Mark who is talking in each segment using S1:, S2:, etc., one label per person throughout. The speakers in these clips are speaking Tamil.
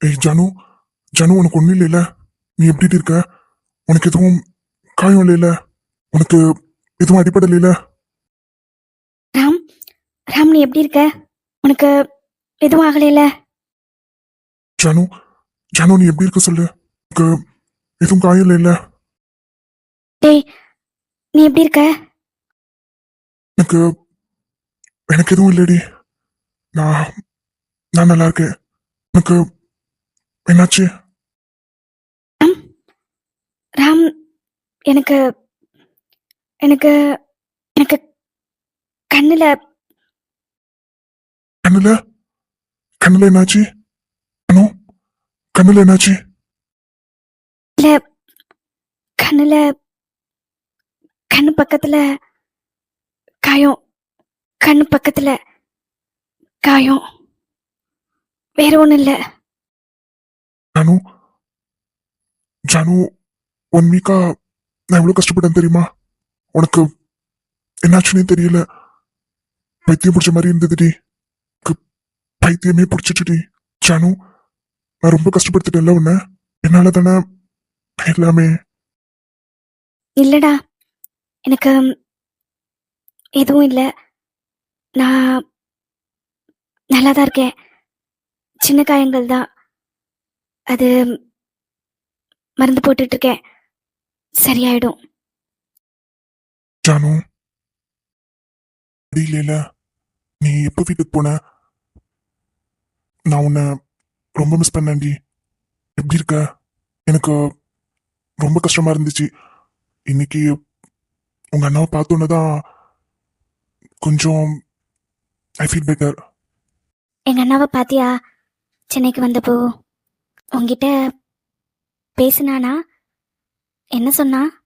S1: ஏய் ஜானு ஜானு உனக்கு ஒன்றும் இல்லைல்ல? நீ எப்படி இருக்க? உனக்கு எதுவும் காயம் இல்லைல்ல? உனக்கு எதுவும் அடிப்படலைல
S2: ராம் ராம் நீ எப்படி இருக்க? உனக்கு எதுவும் ஆகலைல
S1: ஜானு ஜானு நீ எப்படி இருக்க சொல்லு? உனக்கு எதுவும் காயம் இல்லைல்ல?
S2: டேய் நீ எப்படி இருக்க?
S1: எனக்கு எனக்கு எதுவும் இல்லடி. நான் நான் நல்லா இருக்கேன். உனக்கு என்னாச்சு?
S2: ராம் எனக்கு எனக்கு எனக்கு கண்ணுல
S1: கண்ணுல? கண்ணுல என்னாச்சு? அனு கண்ணுல என்னாச்சு?
S2: இல்ல கண்ணுல கண்ணு பக்கத்துல காயம் கண்ணு பக்கத்துல காயம். வேற ஒண்ணும் இல்ல.
S1: ஜானு ஜானு ஒன் வீக்கா நான் எவ்வளவு கஷ்டப்பட்டேன் தெரியுமா? உனக்கு என்னாச்சுன்னே தெரியல. பைத்தியம் பிடிச்ச மாதிரி இருந்ததுடி. பைத்தியமே பிடிச்சிட்டுடி ஜானு நான் ரொம்ப கஷ்டப்படுத்திட்டேன்ல உன்ன. என்னால தானே எல்லாமே.
S2: இல்லடா. எனக்கு எதுவும் இல்லை. நான் நல்லா தான் இருக்கேன். சின்ன காயங்கள் தான் அது மருந்து போட்டுட்டு இருக்கேன் சரியாயிடும்.
S1: ஜானு முடியல நீ எப்போ வீட்டுக்கு போன? நான் உன்னை ரொம்ப மிஸ் பண்ணேன்டி. எப்படி இருக்க? எனக்கு ரொம்ப கஷ்டமா இருந்துச்சு. இன்னைக்கு உங்க அண்ணாவை பார்த்தோன்னே தான் கொஞ்சம் ஐ ஃபீல் பெட்டர்
S2: எங்க அண்ணாவை பாத்தியா? சென்னைக்கு வந்தப்போ. உங்ககிட்ட பேசினானா? என்ன சொன்னா?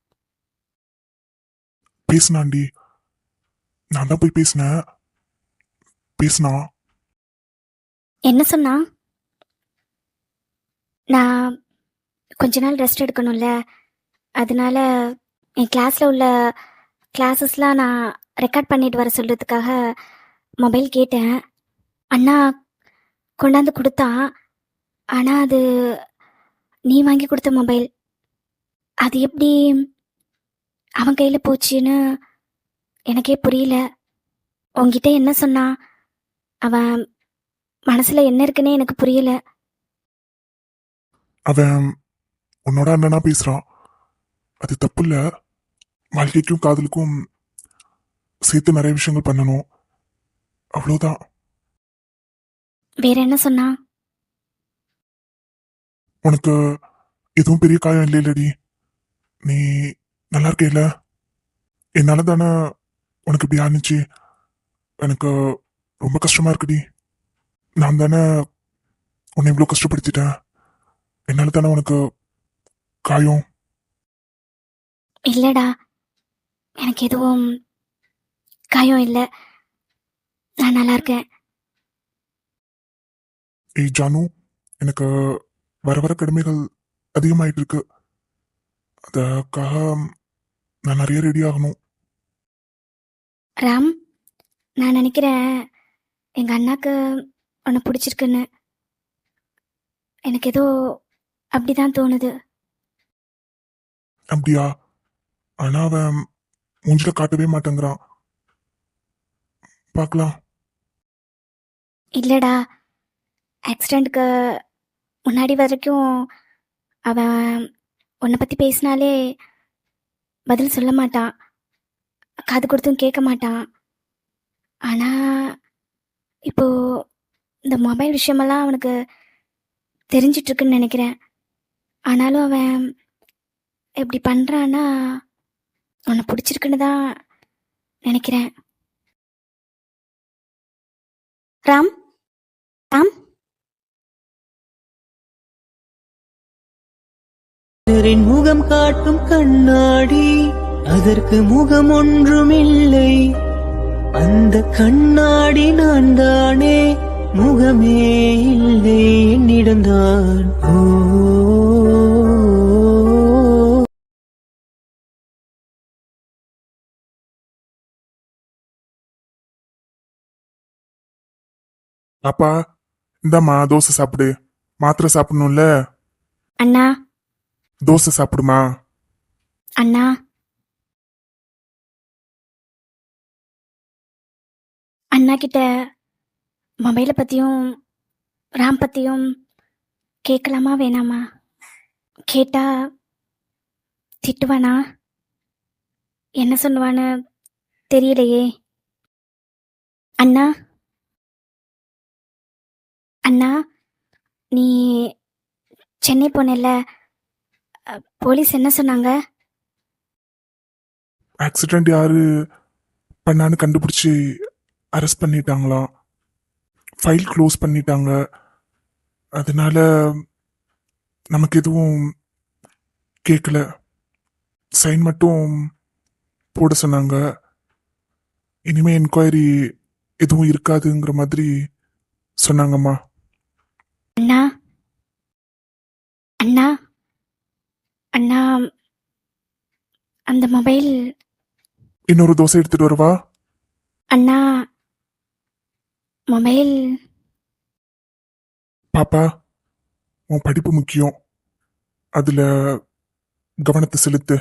S1: பேசினான்டி. நான் தான் போய் பேசினேன். பேசினா.
S2: என்ன சொன்னா? நான் கொஞ்ச நாள் ரெஸ்ட் எடுக்கணும்ல. அதனால என் கிளாஸ்ல உள்ள கிளாஸஸ்லாம் நான் ரெக்கார்ட் பண்ணிட்டு வர சொல்றதுக்காக மொபைல் கேட்டேன். அண்ணா கொண்டாந்து கொடுத்தான். ஆனா அது நீ வாங்கி கொடுத்த மொபைல். அது எப்படி அவன் கையில போச்சுன்னு எனக்கே புரியல. உன்கிட்ட என்ன சொன்னான் அவன் மனசுல என்ன இருக்குன்னே எனக்கு புரியல.
S1: அவன் உன்னோட அண்ணனா பேசுறான். அது தப்பு இல்ல வாழ்க்கைக்கும் காதலுக்கும் சேர்த்து நிறைய விஷயங்கள் பண்ணணும். அவ்வளவுதான்.
S2: வேற என்ன சொன்னா?
S1: உனக்கு எதுவும் பெரிய காயம் இல்லைல்லடி நீ நல்லா இருக்கேல என்னால தானே உனக்கு இப்படி ஆனிச்சு. எனக்கு ரொம்ப கஷ்டமா இருக்குடி. நான் தானே உன்னை இவ்வளோ கஷ்டப்படுத்திட்டேன். என்னால தானே உனக்கு காயம்.
S2: இல்லடா. எனக்கு எதுவும் காயம் இல்லை. நான் நல்லா இருக்கேன்.
S1: ஏய் ஜானு எனக்கு வர வர கடமைகள் அதிகமாயிட்டு இருக்கு அதுக்காக நான் நிறைய ரெடி ஆகணும்.
S2: ராம் நான் நினைக்கிறேன் எங்க அண்ணாக்கு உன்னை பிடிச்சிருக்குன்னு. எனக்கு ஏதோ அப்படிதான் தோணுது.
S1: அப்படியா? ஆனா அவன் மூஞ்சில காட்டவே மாட்டேங்கிறான். பார்க்கலாம்.
S2: இல்லடா ஆக்சிடெண்ட்டுக்கு முன்னாடி வரைக்கும் அவன் உன்னை பற்றி பேசினாலே பதில் சொல்ல மாட்டான். காது கொடுத்தும் கேட்க மாட்டான். ஆனால் இப்போ இந்த மொபைல் விஷயமெல்லாம் அவனுக்கு தெரிஞ்சிட்ருக்குன்னு நினைக்கிறேன். ஆனாலும் அவன் இப்படி பண்ணுறான்னா உன்னை பிடிச்சிருக்குன்னு தான் நினைக்கிறேன். ராம்? ராம்?
S3: பிறரின் முகம் காட்டும் கண்ணாடி. அதற்கு முகம் ஒன்றுமில்லை அந்த கண்ணாடி நான் தானே முகமே இல்லை என்னிடம்தான். ஓ.
S1: அப்பா இந்தாம்மா தோசை சாப்பிடு. மாத்திரை சாப்பிடணும்ல?
S2: அண்ணா
S1: தோசை சாப்பிடுமா?
S2: அண்ணா. அண்ணா கிட்ட மொபைலை பற்றியும் ராம் பற்றியும் கேட்கலாமா வேணாமா? கேட்டா திட்டுவானா? என்ன சொல்லுவான்னு தெரியலையே. அண்ணா. அண்ணா நீ சென்னை போனேல்ல போலீஸ் என்ன சொன்னாங்க?
S1: ஆக்சிடென்ட் யாரு பண்ணான்னு கண்டுபிடிச்சி அரெஸ்ட் பண்ணிட்டாங்களாம் ஃபைல் க்ளோஸ் பண்ணிட்டாங்க. அதனால நமக்கு எதுவும் கேட்கல சைன் மட்டும் போட சொன்னாங்க. இனிமே என்கொயரி எதுவும் இருக்காதுங்கிற மாதிரி சொன்னாங்கம்மா.
S2: அண்ணா? அண்ணா? அண்ணா அந்த மொபைல்
S1: இன்னொரு தோசை எடுத்துட்டு வரவா?
S2: அண்ணா மொபைல்
S1: பாப்பா உன் படிப்பு முக்கியம். அதுல கவனத்தை செலுத்து.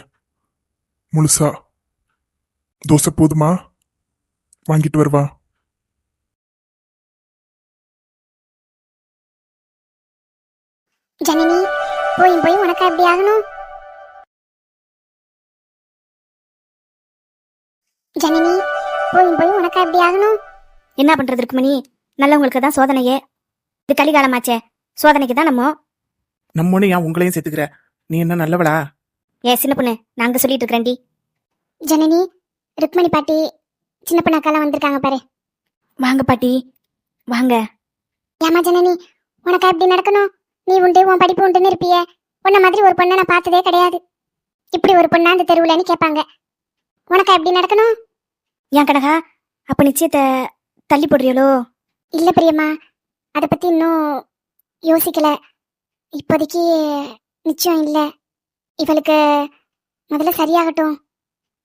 S1: முழுசா. தோசை போதுமா? வாங்கிட்டு வருவா?
S4: ஜனனி போயும் போய் உனக்கு எப்படி ஆகணும்? ஜனனி போயும் போய் உனக்கு எப்படி ஆகணும்?
S2: என்ன பண்றது ருக்மணி? நல்லவங்களுக்கு தான் சோதனையே. இது கலிகாலமாச்சே. சோதனைக்கு தான் நம்ம.
S5: நம்மொன்னு ஏன் உங்களையும் சேர்த்துக்கிற? நீ என்ன நல்லவளா?
S2: ஏ சின்ன பொண்ணு நாங்க சொல்லிட்டு இருக்கிறேன்டி.
S4: ஜனனி ருக்மணி பாட்டி சின்ன பொண்ணாக்கெல்லாம் வந்திருக்காங்க பாரு.
S2: வாங்க பாட்டி. வாங்க.
S4: ஏமா ஜனனி உனக்கு எப்படி நடக்கணும்? நீ உண்டு உன் படிப்பு உண்டுன்னு இருப்பியே. உன்ன மாதிரி ஒரு பொண்ணை நான் பார்த்ததே கிடையாது. இப்படி ஒரு பொண்ணா அந்த தெருவுலன்னு கேட்பாங்க. உனக்கு எப்படி நடக்கணும்?
S2: ஏன் கனகா? அப்ப நிச்சயத்தை தள்ளி போடுறியளோ
S4: இல்ல பிரியம்மா. அதை பத்தி இன்னும் யோசிக்கல. இப்போதைக்கு நிச்சயம் இல்ல. இவளுக்கு முதல்ல சரியாகட்டும்.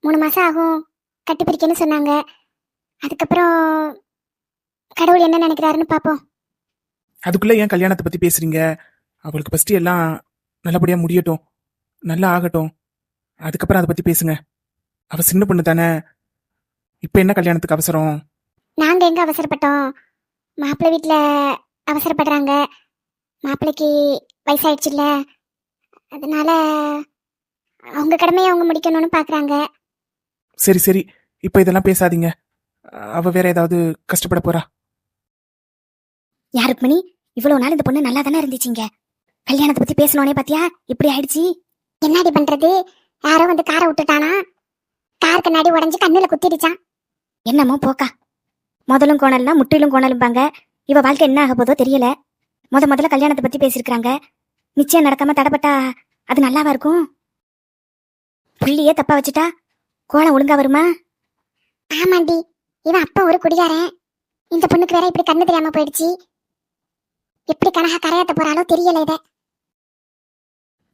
S4: மூணு மாசம் ஆகும். கட்டிப்பிடிக்கன்னு சொன்னாங்க. அதுக்கப்புறம் கடவுள் என்ன நினைக்கிறாருன்னு பாப்போம்.
S5: அதுக்குள்ள ஏன் கல்யாணத்தை பத்தி பேசுறீங்க? அவளுக்கு ஃபர்ஸ்ட் எல்லாம் நல்லபடியா முடியட்டும். நல்லா ஆகட்டும். அதுக்கப்புறம் அதை பத்தி பேசுங்க. அவ சின்ன பொண்ணு தானே. இப்ப என்ன கல்யாணத்துக்கு அவசரம்?
S4: நாங்க எங்க அவசரப்பட்டோம்? மாப்பிள்ளை வீட்ல அவசரப்படுறாங்க. மாப்பிள்ளைக்கு வயசாயிடுச்சுல்ல. அதனால அவங்க கடமையை அவங்க முடிக்கணும்னு பாக்குறாங்க.
S5: சரி சரி. இப்ப இதெல்லாம் பேசாதீங்க. அவ வேற ஏதாவது கஷ்டப்பட போறா?
S2: யார் ருக்மணி இவ்வளவு நாள் இந்த பொண்ணு நல்லா தானே இருந்துச்சுங்க. கல்யாணத்தை பத்தி பேசணுனே பாத்தியா? இப்படி ஆயிடுச்சு.
S4: என்னடி பண்றது? யாரோ வந்து காரை விட்டுட்டானா? கார் கண்ணாடி உடைஞ்சு கண்ணுல குத்திடுச்சான்.
S2: என்னமோ போக்கா. முதலும் கோணல்னா முற்றிலும் கோணலும்பாங்க. இவ வாழ்க்கை என்ன ஆக போதோ தெரியல. முத முதல்ல கல்யாணத்தை பத்தி பேசியிருக்கிறாங்க. நிச்சயம் நடக்காம தடப்பட்டா அது நல்லாவா இருக்கும்? புள்ளியே தப்பா வச்சுட்டா கோலம் ஒழுங்கா வருமா?
S4: ஆமாண்டி. இவன் அப்பா ஒரு குடிகாரன். இந்த பொண்ணுக்கு வேற இப்படி கண்ணு தெரியாம போயிடுச்சு. எப்படி கனகா கரையாத்த போறாளோ தெரியல இத.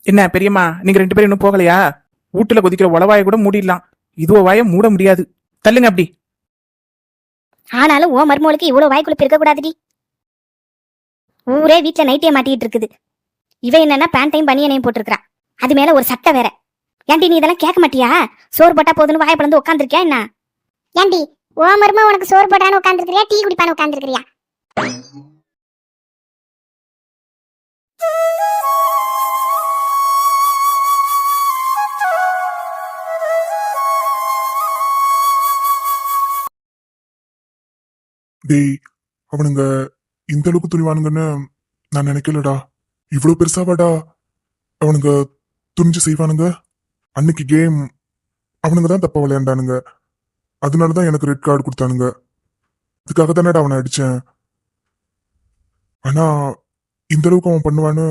S5: என்ன பெரியம்மா நீங்க ரெண்டு பேரும் இன்னும் போகலையா? வீட்டுல கொதிக்கிற உளவாய கூட மூடிடலாம். இதுவோ வாய மூட முடியாது. தள்ளுங்க அப்படி.
S2: ஆனாலும் ஓ மருமோளுக்கு இவ்வளவு வாய்க்குழுப்பு இருக்கக்கூடாதுடி ஊரே வீட்டில் நைட்டே மாட்டிட்டு இருக்குது. இவன் என்னன்னா பேண்டையும் பனியனையும் போட்டிருக்கிறான் அது மேல ஒரு சட்டை வேற. ஏன்டி நீ இதெல்லாம் கேட்க மாட்டியா? சோறு போட்டா போதுன்னு வாயை பிளந்து உட்காந்துருக்கியா என்ன?
S4: ஏண்டி ஓ மருமா உனக்கு சோறு போட்டான்னு உட்காந்துருக்கிறியா டீ குடிப்பான்னு உட்காந்துருக்கிறியா
S1: டேய் அவனுங்க இந்த அளவுக்கு துணிவானுங்கன்னு நான் நினைக்கலடா. இவ்வளோ பெருசாவாடா. அவனுங்க துணிஞ்சு செய்வானுங்க. அன்னைக்கு கேம் அவனுங்க தான் தப்பா விளையாண்டானுங்க. அதனால தான் எனக்கு ரெட் கார்டு கொடுத்தானுங்க. அதுக்காக தானடா அவனை அடித்தேன் ஆனால் இந்த அளவுக்கு அவன் பண்ணுவான்னு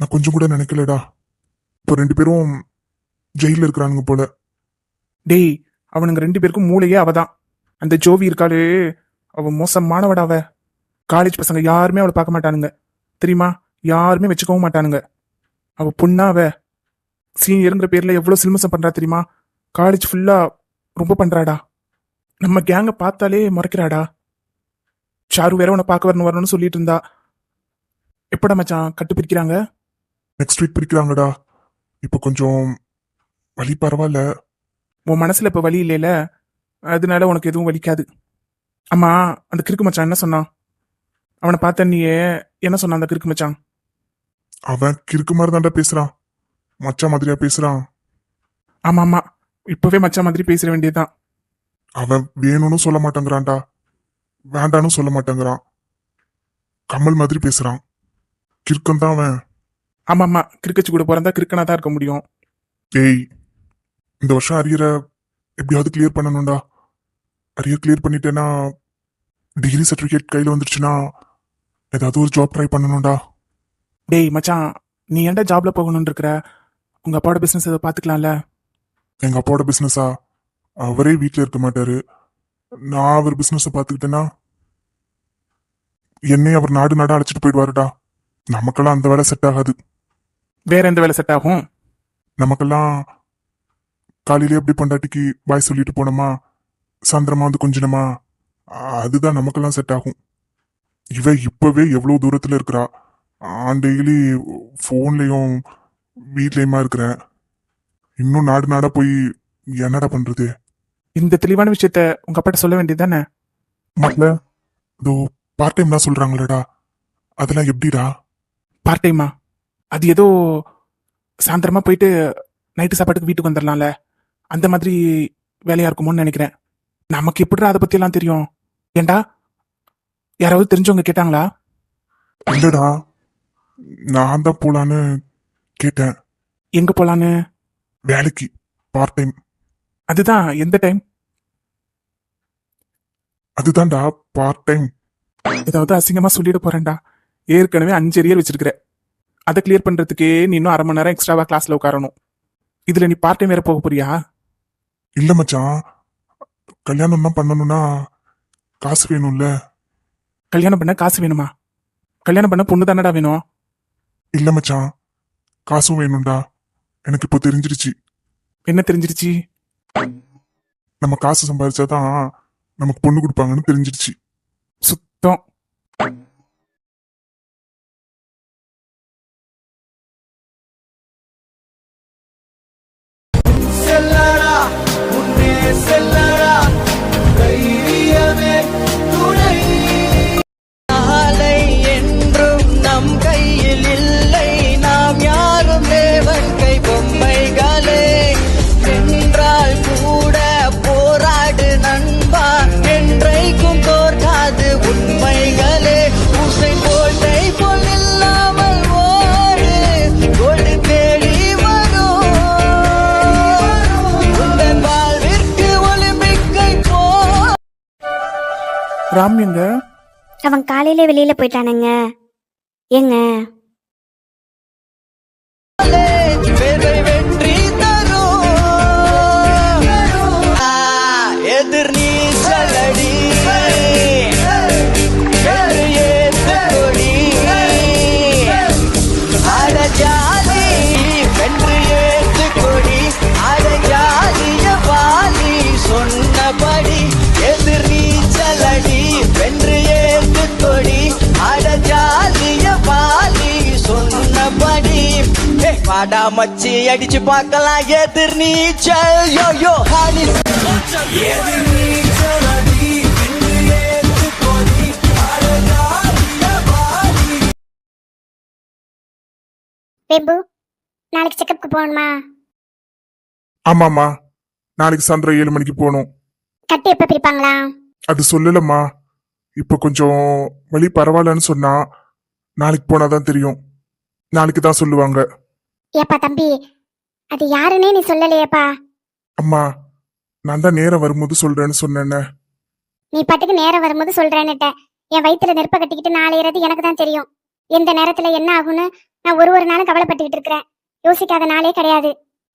S1: நான் கொஞ்சம் கூட நினைக்கலடா. இப்போ ரெண்டு பேரும் ஜெயிலில் இருக்கிறானுங்க போல.
S5: டேய் அவனுங்க ரெண்டு பேருக்கும் மூளையே அவதான். அந்த ஜோவி இருக்காளே. அவ மோசமானவடா அவ. காலேஜ் பசங்க யாருமே அவளை பார்க்க மாட்டானுங்க. தெரியுமா? யாருமே வச்சுக்கவும் மாட்டானுங்க. அவ பொண்ணா அவ. சீனியருங்கிற பேர்ல எவ்வளவு சில்மசம் பண்றா தெரியுமா? காலேஜ் ஃபுல்லா ரொம்ப பண்றாடா. நம்ம கேங்க பார்த்தாலே முறைக்கிறாடா. சாரு வேற உன்னை பார்க்க வரணும் வரணும்னு சொல்லிட்டு இருந்தா. எப்படா மச்சான் கட்டு பிரிக்கிறாங்க?
S1: நெக்ஸ்ட் வீக் பிரிக்கிறாங்கடா. இப்போ கொஞ்சம் வலி பரவாயில்ல.
S5: உன் மனசுல இப்ப வலி இல்லைல. அதனால உனக்கு எதுவும் வலிக்காது. அம்மா அந்த கிறுக்கு மச்சான் என்ன சொன்னான்? அவனை பார்த்த நீ என்ன சொன்னான் அந்த கிறுக்கு மச்சான்?
S1: அவன் கிறுக்கு மாதிரி தான்டா பேசுறான் மச்சான் மாதிரியா பேசுறான்
S5: ஆமா ஆமா. இப்பவே மச்சான் மாதிரி பேசிட வேண்டியதுதான்.
S1: அவன் வேணும்னு சொல்ல மாட்டேங்கிறான்டா. வேண்டான்னு சொல்ல மாட்டேங்கிறான். கமல் மாதிரி பேசுறான். கிறுக்கன் தான் அவன்.
S5: ஆமா ஆமா. கிறுக்கச்சு கூட பிறந்தா கிறுக்கனா தான் இருக்க முடியும்.
S1: ஏய் இந்த வருஷம் அரியரை எப்படியாவது கிளியர் பண்ணணும்டா. அரியர் கிளியர் பண்ணிட்டேன்னா டிகிரி சர்டிஃபிகேட் கையில் வந்துருச்சுன்னா ஏதாவது ஒரு ஜாப் ட்ரை பண்ணணும்டா.
S5: டேய் மச்சான் நீ ஏன்டா ஜாப்ல போகணும்னு இருக்கிற? உங்க அப்பாவோட பிசினஸ் ஏதோ பாத்துக்கலாம்ல
S1: எங்க அப்பாவோட பிசினஸா அவரே வீட்டில் இருக்க மாட்டாரு. நான் அவர் பிசினஸை பார்த்துக்கிட்டேன்னா என்னை அவர் நாடு நாடு அழைச்சிட்டு போயிடுவாருடா. நமக்கெல்லாம் அந்த வேலை செட் ஆகாது.
S5: வேற எந்த வேலை செட் ஆகும்?
S1: நமக்கெல்லாம் காலையிலே எப்படி பொண்டாட்டிக்கு பாய் சொல்லிட்டு போனோமா? சாயந்தரமா வந்து கொஞ்சனமா? அதுதான் நமக்கெல்லாம் செட் ஆகும். இவ இப்பவே எவ்வளவு தூரத்துல இருக்கிறா? ஆன் டெய்லி ஃபோன்லயும் வீட்லயுமா இருக்கிறேன். இன்னும் நாடு நாடா போய் என்னடா பண்றது?
S5: இந்த தெளிவான விஷயத்த உங்க அப்பாட்ட சொல்ல வேண்டியது தானே
S1: இதோ பார்ட் டைம்லாம் சொல்றாங்களேடா. அதெல்லாம் எப்படிடா?
S5: பார்ட் டைமா அது ஏதோ சாயந்தரமா போயிட்டு நைட்டு சாப்பாட்டுக்கு வீட்டுக்கு வந்துடலாம்ல அந்த மாதிரி வேலையா இருக்குமோன்னு நினைக்கிறேன். நமக்கு எப்படிடா அதை பத்தி எல்லாம் தெரியும்? ஏண்டா? யாராவது தெரிஞ்சவங்க கேட்டாங்களா?
S1: இல்லடா. நான் தான் போலான்னு கேட்டேன்.
S5: எங்க போலான்னு?
S1: வேலைக்கு பார்ட் டைம்
S5: அதுதான் எந்த டைம்
S1: அதுதான்டா பார்ட் டைம்
S5: ஏதாவது அசிங்கமா சொல்லிட போறேன்டா. ஏற்கனவே அஞ்சு அரியர் வச்சிருக்கிற. அதை கிளியர் பண்றதுக்கே நீ இன்னும் அரை மணி நேரம் எக்ஸ்ட்ராவா கிளாஸ்ல உட்காரணும். இதுல நீ பார்ட் டைம் வேற போக போறியா?
S1: இல்ல மச்சான். கல்யாணம் தான் பண்ணணும்னா காசு வேணும்ல?
S5: கல்யாணம் பண்ண காசு வேணுமா? கல்யாணம் பண்ண பொண்ணு தானடா வேணும்?
S1: இல்ல மச்சான் காசும் வேணும்டா. எனக்கு இப்போ தெரிஞ்சிருச்சு.
S5: என்ன தெரிஞ்சிருச்சு?
S1: நம்ம காசு சம்பாதிச்சாதான் நமக்கு பொண்ணு கொடுப்பாங்கன்னு தெரிஞ்சிருச்சு.
S5: சுத்தம். ராம் எங்க?
S6: அவன் காலையில வெளியில போயிட்டானுங்க. ஏங்க?
S7: வாடா மச்சி அடிச்சு பார்க்கலாம். எதிர் நீச்சல். யோ யோ ஹானி.
S4: நாளைக்கு செக்கப்புக்கு போகணுமா?
S1: ஆமாம்மா. நாளைக்கு சாயந்தரம் ஏழு மணிக்கு போகணும்.
S4: கட்டு எப்ப பிரிப்பாங்களா?
S1: அது சொல்லலம்மா. இப்போ கொஞ்சம் வலி பரவாயில்லன்னு சொன்னா நாளைக்கு போனாதான் தெரியும். நாளைக்கு தான் சொல்லுவாங்க.
S4: ஏப்பா தம்பி அது யாருன்னே நீ சொல்லலையேப்பா.
S1: அம்மா நான் தான் நேரம் வரும்போது சொல்றேன்னு சொன்னேன்ன.
S4: நீ பாட்டுக்கு நேரம் வரும்போது சொல்றேன்னுட்ட. என் வயித்துல நெருப்ப கட்டிக்கிட்டு நாளையிறது எனக்கு தான் தெரியும். எந்த நேரத்துல என்ன ஆகும்னு நான் ஒரு ஒரு நாளும் கவலைப்பட்டுக்கிட்டு இருக்கிறேன். யோசிக்காத நாளே கிடையாது.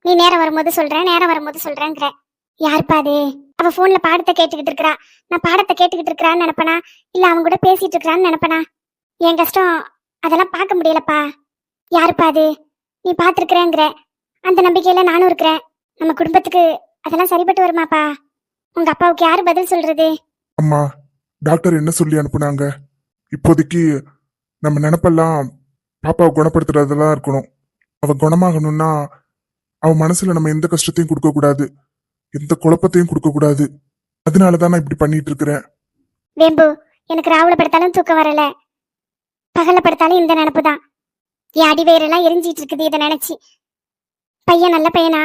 S4: நீ நேரம் வரும்போது சொல்றேன் நேரம் வரும்போது சொல்றேங்கிற. யாருப்பா அது? அவ போன்ல பாடத்தை கேட்டுக்கிட்டு இருக்கிறா. நான் பாடத்தை கேட்டுக்கிட்டு இருக்கிறான்னு நினைப்பனா? இல்ல அவங்க கூட பேசிட்டு இருக்கிறான்னு நினைப்பனா? என் கஷ்டம் அதெல்லாம் பார்க்க முடியலப்பா. யாருப்பா அது? நீ பாத்துருக்கிறேங்கிற. அந்த நம்பிக்கையில நானும் இருக்கிறேன். நம்ம குடும்பத்துக்கு அதெல்லாம் சரிப்பட்டு வருமாப்பா. உங்க அப்பாவுக்கு யாரு பதில் சொல்றது?
S1: அம்மா டாக்டர் என்ன சொல்லி அனுப்புனாங்க? இப்போதைக்கு நம்ம நினப்பெல்லாம் பாப்பாவை குணப்படுத்துறதெல்லாம் இருக்கணும். அவ குணமாகணும்னா அவ மனசுல நம்ம எந்த கஷ்டத்தையும் கொடுக்க கூடாது எந்த குழப்பத்தையும் கொடுக்க கூடாது அதனாலதான் நான் இப்படி பண்ணிட்டு இருக்கிறேன்
S4: வேம்பு எனக்கு ராவுல படுத்தாலும் தூக்கம் வரல. பகல்ல படுத்தாலும் இந்த நினப்பு தான் என் அடி எரிஞ்சிட்டு இருக்குது இதை நினைச்சு. பையன் நல்ல பையனா?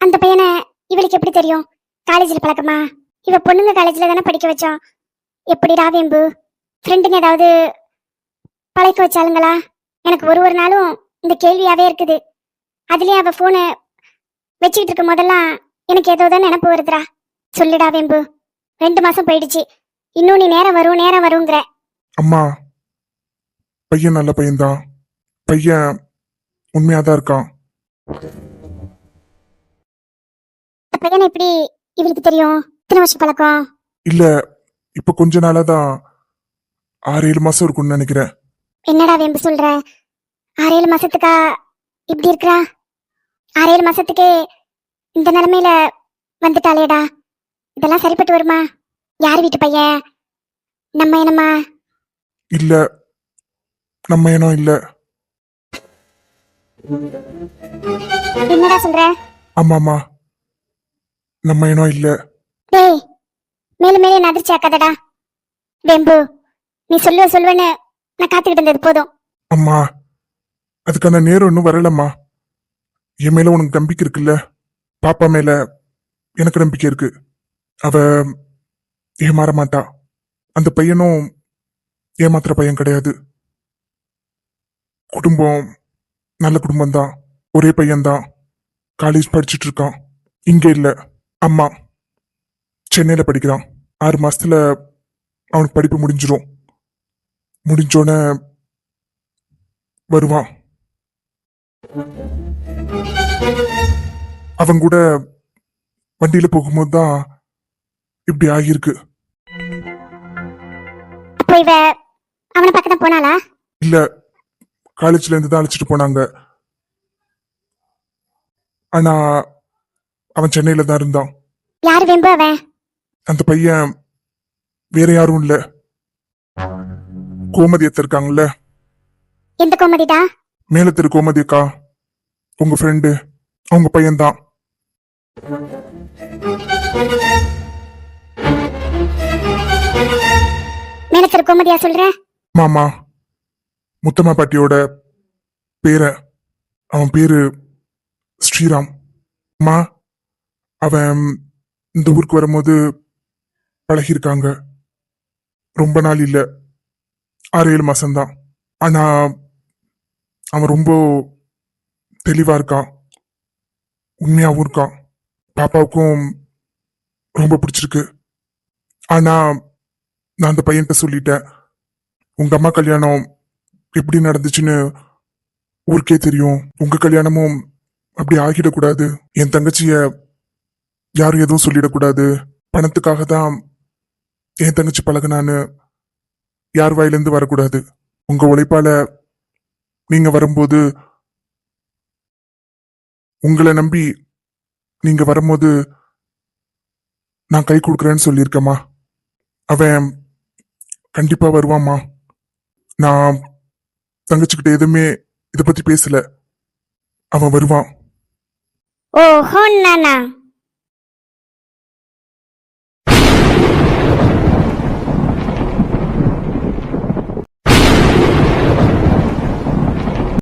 S4: அந்த பையனை இவளுக்கு எப்படி தெரியும்? காலேஜில் பழக்கமா? இவ பொண்ணுங்க காலேஜில் தானே படிக்க வச்சோம் எப்படிடா வேம்பு? ஃப்ரெண்டுங்க ஏதாவது பழக்க வச்சாலுங்களா எனக்கு ஒரு ஒரு நாளும் இந்த கேள்வியாவே இருக்குது. அதுலயே அவ போனை வச்சுக்கிட்டு இருக்கும் போதெல்லாம் எனக்கு ஏதோ தான் நினப்பு வருதுடா. சொல்லுடா வேம்பு. ரெண்டு மாசம் போயிடுச்சு. இன்னும் நீ நேரம் வரும் நேரம் வருங்கிற.
S1: அம்மா பையன் நல்ல பையன்தான் பையன் உண்மையாதான் இருக்கான்
S4: இந்த பையனை எப்படி இவளுக்கு தெரியும்? இத்தனை வருஷம் பழக்கம்?
S1: இல்ல இப்ப கொஞ்ச நாளா தான் ஆறு ஏழு மாசம் இருக்கும்னு நினைக்கிறேன்.
S4: என்னடா வேம்பு சொல்ற? ஆறு ஏழு மாசத்துக்கா இப்படி இருக்கிறா? ஆறு ஏழு மாசத்துக்கே இந்த நிலைமையில வந்துட்டாளேடா. இதெல்லாம் சரிப்பட்டு வருமா? யார் வீட்டு பையன்? நம்ம என்னம்மா?
S1: இல்ல நம்ம இனம் இல்ல.
S4: என்னடா சொல்ற?
S1: ஆமாமா நம்ம இனம் இல்ல.
S4: டேய் மேலும் மேலும் என்ன அதிர்ச்சி ஆக்காதடா. வேம்பு நீ சொல்லுவ சொல்லுவேன்னு நான் காத்துக்கிட்டு இருந்தது போதும்.
S1: அம்மா அதுக்கான நேரம் இன்னும் வரலம்மா. என் மேல உனக்கு நம்பிக்கை இருக்குல்ல? பாப்பா மேல எனக்கு நம்பிக்கை இருக்கு. அவ ஏமாற மாட்டா. அந்த பையனும் ஏமாத்துற பையன் கிடையாது. குடும்பம் நல்ல குடும்பம் தான் ஒரே பையன்தான். காலேஜ் படிச்சிட்டு இருக்கான் இங்க இல்ல. அம்மா. சென்னையில படிக்கிறான். ஆறு மாசத்துல அவனுக்கு படிப்பு முடிஞ்சிரும். முடிஞ்சோடனே வருவான். அவன் கூட வண்டியில போகும்போது தான் இப்படி ஆகியிருக்கு.
S4: அவனை பார்க்க தான் போனாளா?
S1: இல்ல. காலேஜ்ல இருந்து தான் அழைச்சிட்டு போனாங்க. ஆனா அவன் சென்னையில தான் இருந்தான்.
S4: யார் வேம்பு அவன்?
S1: அந்த பையன் வேற யாரும் இல்ல. கோமதி அத்தை இருக்காங்கல்ல.
S4: எந்த கோமதிடா?
S1: மேல தெரு கோமதி அக்கா. உங்க ஃப்ரெண்டு அவங்க பையன்தான்
S4: மேலத்தர் கோமதியா சொல்ற?
S1: மாமா. முத்தம்மா பாட்டியோட பேரை அவன் பேரு ஸ்ரீராம். அம்மா அவன் இந்த ஊருக்கு வரும்போது பழகியிருக்காங்க. ரொம்ப நாள் இல்லை. ஆறு ஏழு மாசம்தான். ஆனா அவன் ரொம்ப தெளிவா இருக்கான். உண்மையாகவும் இருக்கான். பாப்பாவுக்கும் ரொம்ப பிடிச்சிருக்கு. ஆனா நான் அந்த பையன்கிட்ட சொல்லிட்டேன் உங்க அம்மா கல்யாணம் எப்படி நடந்துச்சுன்னு ஊருக்கே தெரியும். உங்க கல்யாணமும் அப்படி ஆகிடக்கூடாது. என் தங்கச்சிய யாரும் எதுவும் சொல்லிடக்கூடாது. பணத்துக்காக தான் என் தங்கச்சி பழகினான்னு யார் வாயிலிருந்து வரக்கூடாது. உங்க உழைப்பால நீங்க வரும்போது உங்களை நம்பி நீங்க வரும்போது நான் கை கொடுக்குறேன்னு சொல்லியிருக்கேம்மா. அவன் கண்டிப்பா வருவாம்மா. நான் தங்கச்சிக்கிட்ட எதுவுமே இதை பத்தி பேசல. அவன் வருவான்.
S4: ஓஹோ நானா?